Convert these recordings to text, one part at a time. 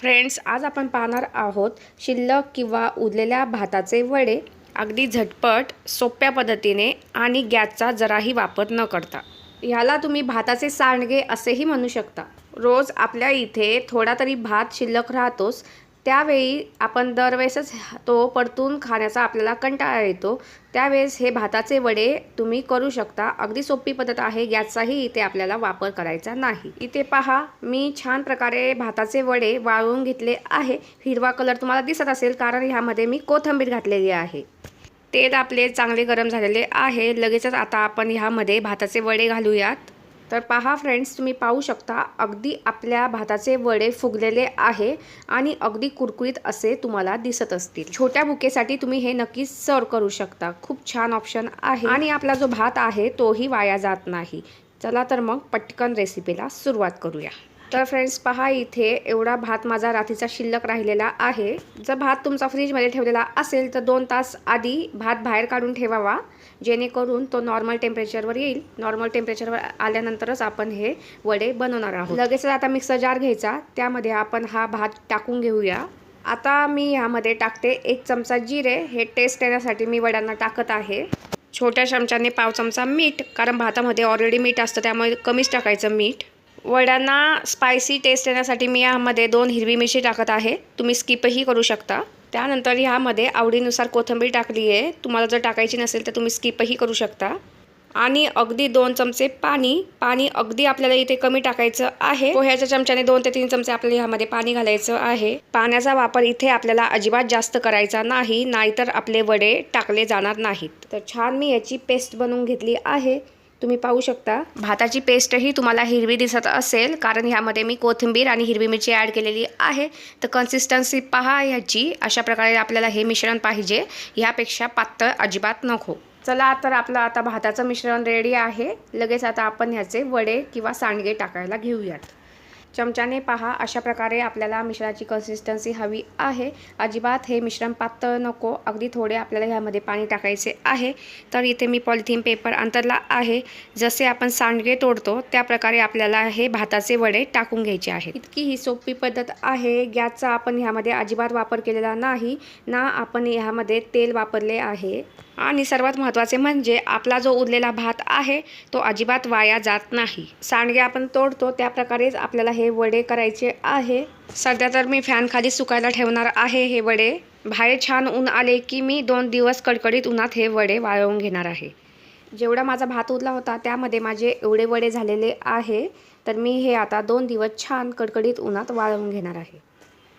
Friends आज आपण पाहणार आहोत शिल्लक किंवा उरलेल्या भाताचे वडे. अगदी झटपट सोप्या पद्धतीने आणि गॅसचा जराही वापर न करता. ह्याला तुम्ही भाताचे सांडगे असेही म्हणू शकता. रोज आपल्या इथे थोडा तरी भात शिल्लक राहतोच. त्यावेळी आपण दरवेळेसच तो परतून खाण्याचा आपल्याला कंटाळा येतो. त्यावेळेस हे भाताचे वडे तुम्ही करू शकता. अगदी सोपी पद्धत आहे. गॅसचाही इथे आपल्याला वापर करायचा नाही. इथे पहा मी छान प्रकारे भाताचे वडे वाळवून घेतले आहे. हिरवा कलर तुम्हाला दिसत असेल कारण ह्यामध्ये मी कोथिंबीर घातलेली आहे. तेल आपले चांगले गरम झालेले आहे. लगेचच आता आपण ह्यामध्ये भाताचे वडे घालूयात. तर पहा फ्रेंड्स तुम्ही पाहू शकता अगदी आपल्या भाताचे वडे फुगलेले आहे आणि अगदी कुरकुरीत असे तुम्हाला दिसत असतील. छोट्या बुकेसाठी तुम्ही हे नक्कीच सर्व करू शकता. खूप छान ऑप्शन आहे. आणि आपला जो भात आहे तोही वाया जात नाही. चला तर मग पटकन रेसिपीला सुरुवात करूया. तर फ्रेंड्स पहा इथे एवढा भात माझा रात्रीचा शिल्लक राहिलेला आहे. जर भात तुमचा फ्रीजमध्ये ठेवलेला असेल तर दोन तास आधी भात बाहेर काढून ठेवावा. जेणेकरून तो नॉर्मल टेम्परेचरवर येईल. नॉर्मल टेम्परेचरवर आल्यानंतरच आपण हे वडे बनवणार आहोत. लगेचच आता मिक्सर जार घ्यायचा. त्यामध्ये आपण हा भात टाकून घेऊया. आता मी ह्यामध्ये टाकते एक चमचा जिरे. हे टेस्ट येण्यासाठी मी वड्यांना टाकत आहे. छोट्या चमच्याने पाव चमचा मीठ कारण भातामध्ये ऑलरेडी मीठ असतं त्यामुळे कमीच टाकायचं मीठ. वड्यांना स्पायसी टेस्ट येण्यासाठी मी यामध्ये दोन हिरवी मिरची टाकत आहे. तुम्ही स्किपही करू शकता. त्यानंतर ह्यामध्ये आवडीनुसार कोथिंबीर टाकली आहे. तुम्हाला जर टाकायची नसेल तर तुम्ही स्किपही करू शकता. आणि अगदी दोन चमचे पाणी. पाणी अगदी आपल्याला इथे कमी टाकायचं आहे. पोह्याच्या चमच्याने दोन ते तीन चमचे आपल्याला ह्यामध्ये पाणी घालायचं आहे. पाण्याचा वापर इथे आपल्याला अजिबात जास्त करायचा नाही. नाहीतर आपले वडे टाकले जाणार नाहीत. तर छान मी याची पेस्ट बनवून घेतली आहे. तुम्ही पाहू शकता. भाताची पेस्टही तुम्हाला हिरवी दिसत असेल कारण ह्यामध्ये मी कोथिंबीर आणि हिरवी मिरची ॲड केलेली आहे. तर कन्सिस्टन्सी पहा ह्याची. अशा प्रकारे आपल्याला हे मिश्रण पाहिजे. ह्यापेक्षा पातळ अजिबात नको. चला तर आपलं आता भाताचं मिश्रण रेडी आहे. लगेच आता आपण ह्याचे वडे किंवा सांडगे टाकायला घेऊयात. चमच्याने पहा अशा प्रकारे आपल्याला मिश्रणाची कन्सिस्टन्सी हवी आहे. अजिबात हे मिश्रण पातळ नको अगदी थोडे आपल्याला ह्यामध्ये पाणी टाकायचे आहे. तर इथे मी पॉलिथिन पेपर अंतरला आहे. जसे आपण सांडगे तोडतो त्या प्रकारे आपल्याला हे भाताचे वडे टाकून घ्यायचे आहेत. इतकी ही सोपी पद्धत आहे. गॅसचा आपण ह्यामध्ये अजिबात वापर केलेला नाही. ना आपण ह्यामध्ये तेल वापरले आहे. आणि सर्वात महत्त्वाचे म्हणजे आपला जो उरलेला भात आहे तो अजिबात वाया जात नाही. सांडगे आपण तोडतो त्या प्रकारेच आपल्याला हे वडे करायचे आहे. सध्या तर मी फॅनखाली सुकायला ठेवणार आहे हे वडे. बाहेर छान ऊन आले की मी दोन दिवस कडकडीत उन्हात हे वडे वाळवून घेणार आहे. जेवढा माझा भात उरला होता त्यामध्ये माझे एवढे वडे झालेले आहे तर मी हे आता दोन दिवस छान कडकडीत उन्हात वाळवून घेणार आहे.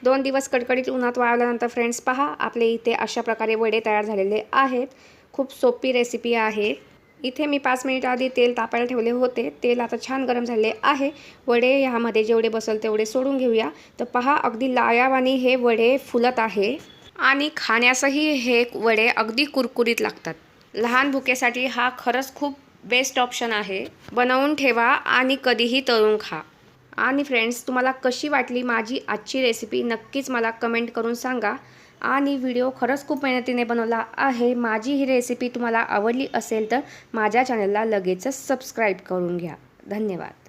दोन दिवस कडकडीत उन्हात वाळवल्यानंतर फ्रेंड्स पहा आपले इथे अशा प्रकारे वडे तयार झालेले आहेत. खूप सोपी रेसिपी आहे. इथे मी पाच मिनिट आधी तेल तापायला ठेवले होते. तेल आता छान गरम झाले आहे. वडे ह्यामध्ये जेवढे बसल तेवढे सोडून घेऊया. तर पहा अगदी लायावानी हे वडे फुलत आहे. आणि खाण्यासही हे वडे अगदी कुरकुरीत लागतात. लहान भुकेसाठी हा खरंच खूप बेस्ट ऑप्शन आहे. बनवून ठेवा आणि कधीही तळून खा. आणि फ्रेंड्स तुम्हाला कशी वाटली माझी आजची रेसिपी नक्कीच मला कमेंट करून सांगा. आणि व्हिडिओ खरंच खूप मेहनतीने बनवला आहे. माझी ही रेसिपी तुम्हाला आवडली असेल तर माझ्या चॅनलला लगेचच सबस्क्राईब करून घ्या. धन्यवाद.